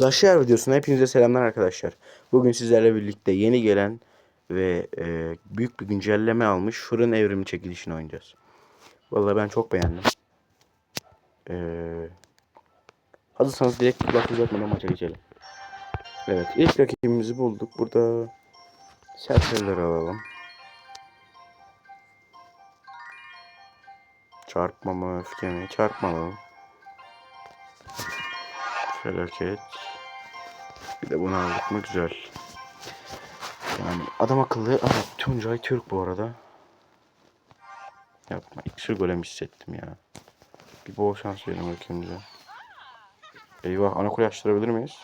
Clash Royale videosuna hepinize selamlar arkadaşlar. Bugün sizlerle birlikte yeni gelen ve e, büyük bir güncelleme almış fırın evrimi çekilişini oynayacağız. Vallahi ben çok beğendim. E, hazırsanız direkt laf uzatmadan maça geçelim. Evet ilk rakibimizi bulduk. Burada serserileri alalım. Çarpma mı öfke? Çarpma alalım. Felaket. Bir de bunu mı güzel. Yani adam akıllı ama Tuncay Türk bu arada. Yapma. İksir golem hissettim ya. Bir bol şans verelim bakayım bize. Eyvah ana kule açtırabilir miyiz?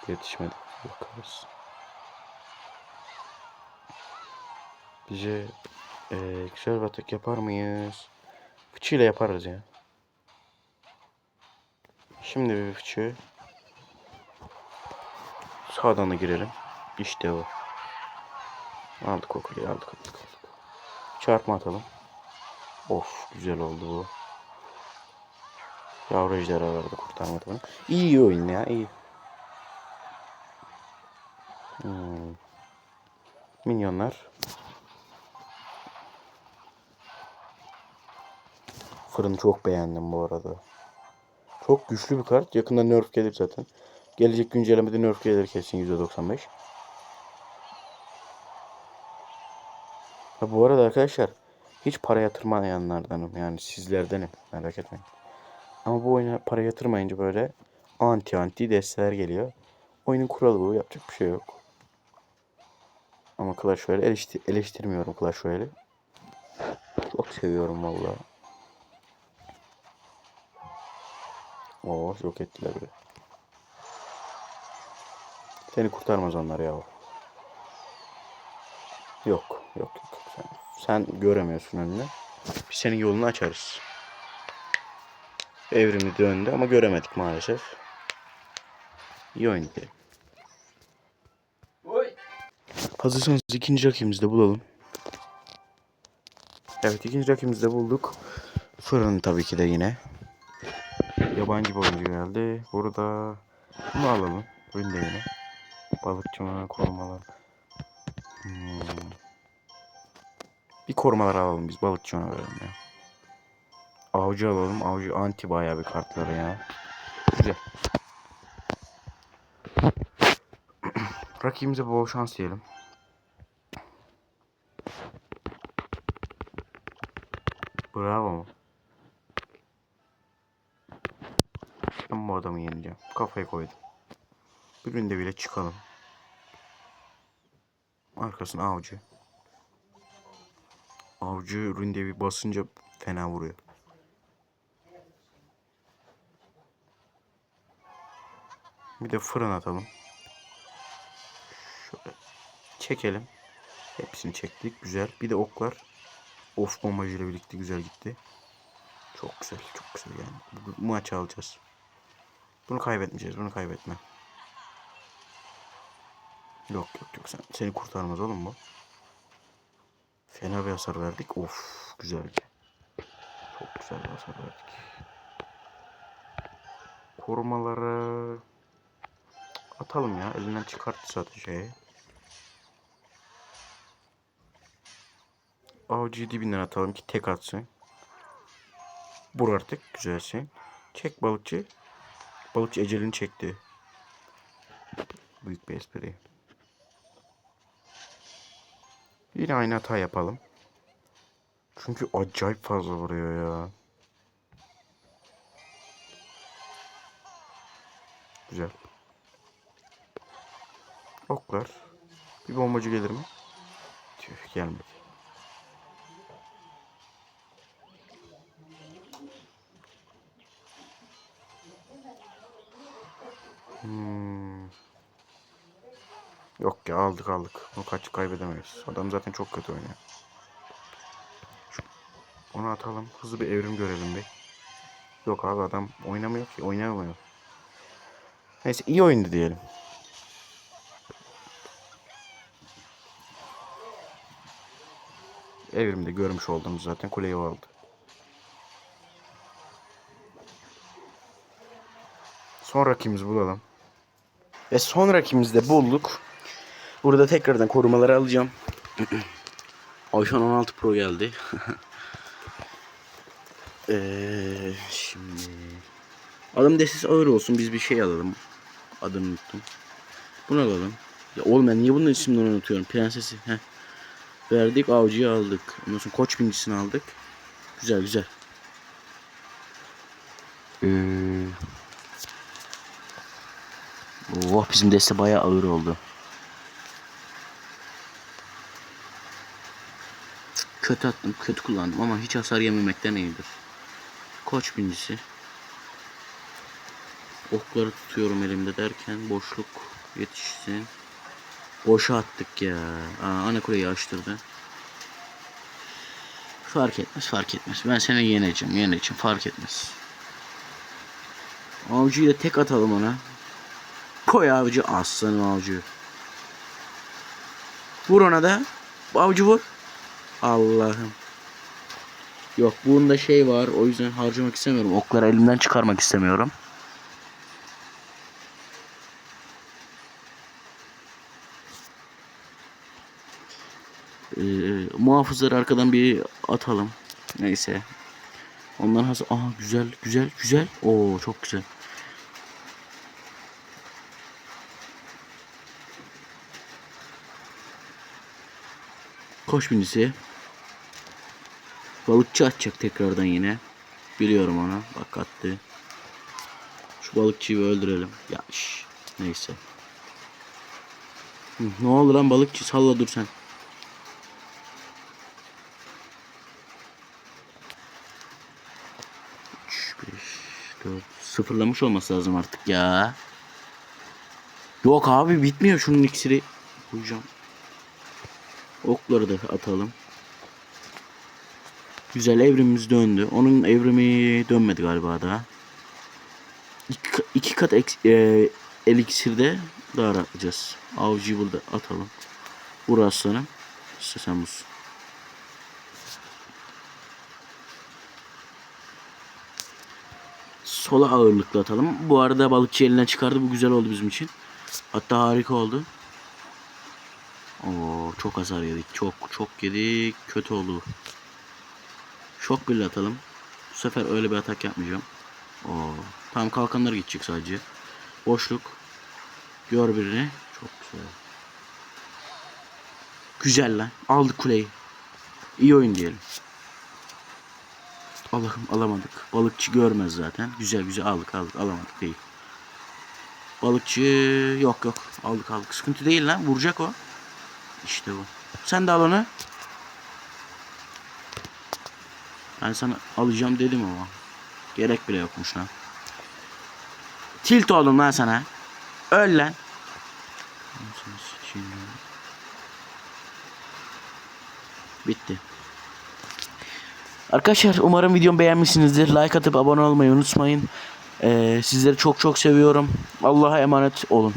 Cık, yetişmedi. Bakarız. Bize e, güzel batık yapar mıyız? Fıçıyla yaparız ya. Şimdi bir fıçı. Sağdan da girelim. İşte o. Aldık o kuleyi aldık aldık aldık. Çarpma atalım. Of güzel oldu bu. Yavru ejderhaları da kurtarmadı bunu. İyi oyun ya iyi. Hmm. Minyonlar. Fırını çok beğendim bu arada. Çok güçlü bir kart. Yakında nerf gelir zaten. Gelecek güncellemede nerf gelir kesin %95. Ha bu arada arkadaşlar hiç para yatırmayanlardanım yani sizlerdenim merak etmeyin. Ama bu oyuna para yatırmayınca böyle anti anti desteler geliyor. Oyunun kuralı bu yapacak bir şey yok. Ama Clash Royale eleştir eleştirmiyorum Clash Royale'i. Çok seviyorum vallahi. Oo yok ettiler bile. Seni kurtarmaz onlar ya. Yok, yok, yok. yok. Sen, sen göremiyorsun önünü. Biz senin yolunu açarız. Evrimi döndü ama göremedik maalesef. İyi oyun diyelim. Hazırsanız ikinci rakibimizi de bulalım. Evet ikinci rakibimizi de bulduk. Fırın tabii ki de yine. Yabancı bir oyuncu geldi. Burada bunu alalım. De yine. Balıkçı? Korumalar. Hmm. Bir korumalar alalım biz. Balıkçı ona verelim ya. Avcı alalım. Avcı anti bayağı bir kartları ya. Güzel. Rakibimize bol şans diyelim. Bravo? Ben bu adamı yeneceğim. Kafaya koydum. Bir günde bile çıkalım. Arkasına avcı. Avcı üründe bir basınca fena vuruyor. Bir de fırın atalım. Şöyle çekelim. Hepsini çektik. Güzel. Bir de oklar. Of bombacıyla birlikte güzel gitti. Çok güzel. Çok güzel yani. Bu maçı alacağız. Bunu kaybetmeyeceğiz. Bunu kaybetme. Yok yok yok. Sen, seni kurtarmaz oğlum bu. Fena bir hasar verdik. Of güzel. Çok güzel bir hasar verdik. Korumaları atalım ya. Elinden çıkarttı zaten şeye. Avcıyı dibinden atalım ki tek atsın. Vur artık. Güzelsin. Çek balıkçı. Balıkçı ecelini çekti. Büyük bir espri. Yine aynı hata yapalım. Çünkü acayip fazla vuruyor ya. Güzel. Oklar. Bir bombacı gelir mi? Tüh gelmedi. Hmm. Yok ya aldık aldık. Bunu kaç kaybedemeyiz. Adam zaten çok kötü oynuyor. Onu atalım. Hızlı bir evrim görelim bir. Yok abi adam oynamıyor ki. Oynamıyor. Neyse iyi oyundu diyelim. Evrimde görmüş olduğumuz zaten kuleyi aldı. Son rakibimizi bulalım. Ve sonrakimizi de bulduk. Burada tekrardan korumaları alacağım. iPhone 16 Pro geldi. Eee şimdi Adım desis ağır olsun biz bir şey alalım. Adını unuttum. Bunu alalım. Ya oğlum ben niye bunun isimlerini unutuyorum? Prensesi. Heh. Verdik avcıyı aldık. Ondan sonra koç bincisini aldık. Güzel güzel. Ee... Oh bizim deste bayağı ağır oldu. Kötü attım, kötü kullandım ama hiç hasar yememekten iyidir. Koç binicisi. Okları tutuyorum elimde derken boşluk yetişsin. Boşa attık ya. Aa, ana kuleyi açtırdı. Fark etmez fark etmez. Ben seni yeneceğim yeneceğim fark etmez. Avcıyı da tek atalım ona. Koy avcı aslanım avcı. Vur ona da. Avcı vur. Allah'ım. Yok bunda şey var o yüzden harcamak istemiyorum. Okları elimden çıkarmak istemiyorum. Ee, muhafızları arkadan bir atalım. Neyse. Ondan hazır. Aha güzel güzel güzel. Oo çok güzel. Koş binicisi. Balıkçı atacak tekrardan yine. Biliyorum onu. Bak attı. Şu balıkçıyı öldürelim. Ya şş, neyse. Ne oldu lan balıkçı salla dur sen. Sıfırlamış olması lazım artık ya. Yok abi bitmiyor şunun iksiri. Koyacağım. Okları da atalım. Güzel evrimimiz döndü. Onun evrimi dönmedi galiba daha. İki, iki kat eks, e, eliksirde daha rahatlayacağız. Avcıyı burada atalım. Vur aslanım. İşte sen busun. Sola ağırlıklı atalım. Bu arada balıkçı elinden çıkardı. Bu güzel oldu bizim için. Hatta harika oldu. Oo çok hasar yedik. Çok çok yedik. Kötü oldu. Şok birle atalım. Bu sefer öyle bir atak yapmayacağım. Oo. Tam kalkanlar gidecek sadece. Boşluk. Gör birini. Çok güzel. Güzel lan. Aldık kuleyi. İyi oyun diyelim. Allah'ım alamadık. Balıkçı görmez zaten. Güzel güzel aldık aldık. Alamadık değil. Balıkçı yok yok. Aldık aldık. Sıkıntı değil lan. Vuracak o. İşte bu. Sen de al onu. Ben sana alacağım dedim ama. Gerek bile yokmuş lan. Tilt oldum lan sana. Öl lan. Bitti. Arkadaşlar umarım videomu beğenmişsinizdir. Like atıp abone olmayı unutmayın. Ee, sizleri çok çok seviyorum. Allah'a emanet olun.